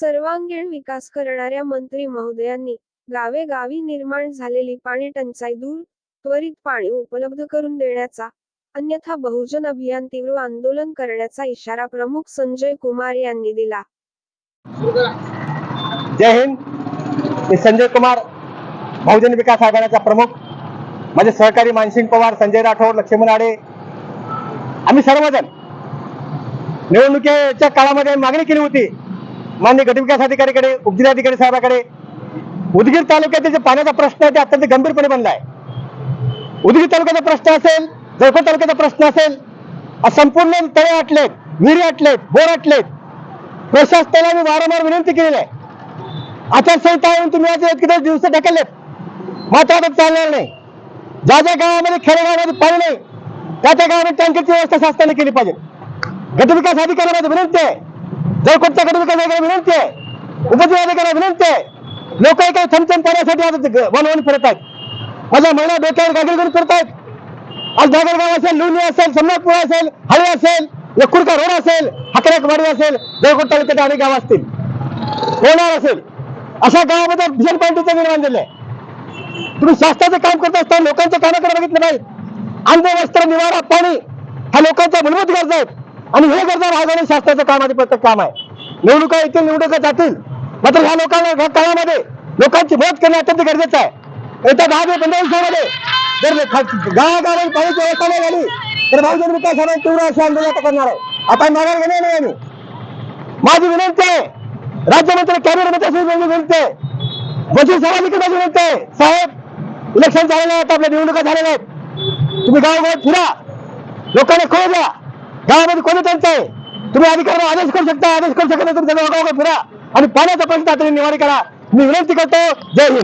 सर्वांगीण विकास करणाऱ्या मंत्री महोदयांनी गावे गावी निर्माण झालेली पाणी टंचाई दूर त्वरित पाणी उपलब्ध करून देण्याचा अन्यथा बहुजन अभियान तीव्र आंदोलन करण्याचा इशारा प्रमुख संजय कुमार यांनी दिला. जय हिंद. मी संजय कुमार बहुजन विकास आघाड्याचा प्रमुख. माझे सहकारी मानसिंग पवार संजय राठोड लक्ष्मण आडे. आम्ही सर्वजण निवडणुकीच्या काळामध्ये मागणी केली होती. मान्य गटविकास अधिकारीकडे उपजिल्हाधिकारी साहेबाकडे. उदगीर तालुक्यातील जे पाण्याचा प्रश्न आहे ते अत्यंत गंभीरपणे बनला आहे उदगीर तालुक्याचा प्रश्न असेल जळकोट तालुक्याचा प्रश्न असेल संपूर्ण तळे आटलेत विहिरी आटलेत बोर आटलेत. प्रशासनाला मी वारंवार विनंती केलेली आहे. आचारसंहिता येऊन तुम्ही आज किती दिवस ढकललेत. मात्र आता चालणार नाही. ज्या ज्या गावामध्ये खेडेगावामध्ये पाणी नाही त्या त्या गावामध्ये टँकरची व्यवस्था शासनाने केली पाहिजे. गटविकास अधिकाऱ्यांमध्ये विनंती आहे जळकोटच्या गटविकास अधिकारी विनंती आहे उपजिल्हाधिकारी विनंती आहे लोक काही थमथम पाण्यासाठी आज वनवन फिरत आहेत. माझ्या महिला डोक्यावर गागल करून फिरत आहेत आज नागरगाव असेल लोणी असेल समनाथपूर असेल हळी असेल यकुरका रोड असेल हाकड्याकवाडी असेल जळकोट तालुक्यात अनेक गाव असतील. होणार असेल. अशा गावामध्ये भीषण पार्टीचं निर्माण झालंय. तुम्ही शासनाचं काम करत असताना लोकांच्या कानाकडे बघितलं नाही. अन्न वस्त्र निवारा पाणी हा लोकांच्या मूलभूत गरजा आहेत. आणि हे करणार भागवणे शासनाचं काम आहे प्रत्येक काम आहे. निवडणुका येतील निवडणुका जातील. मात्र ह्या लोकांना ह्या काळामध्ये लोकांची मदत करणे अत्यंत गरजेचं आहे. येत्या दहा ते पंधरा दिवसामध्ये जर गावागावात पाण्याची व्यवस्था नाही झाली तर बहुजन विकास आघाडी तीव्र अशी आंदोलन आता करणार आहे. आता माघार घेणार नाही आम्ही. माझी विनंती आहे राज्यमंत्री कॅबिनेट मंत्री माझी विनंती आहे. वजीर साहेबांनी माझी विनंती आहे. साहेब इलेक्शन झालेलं आहे आता आपल्या निवडणुका झालेल्या आहेत. तुम्ही गावागावात फिरा. लोकांना कळू द्या गावामध्ये कोणी त्यांचं आहे तुम्ही अधिकाऱ्यांना आदेश करू शकता आदेश करू शकत नाही तुम्ही त्याचा फिरा आणि पाण्याचा प्रश्न तातडीने निवारी करा. मी विनंती करतो जय हिंद.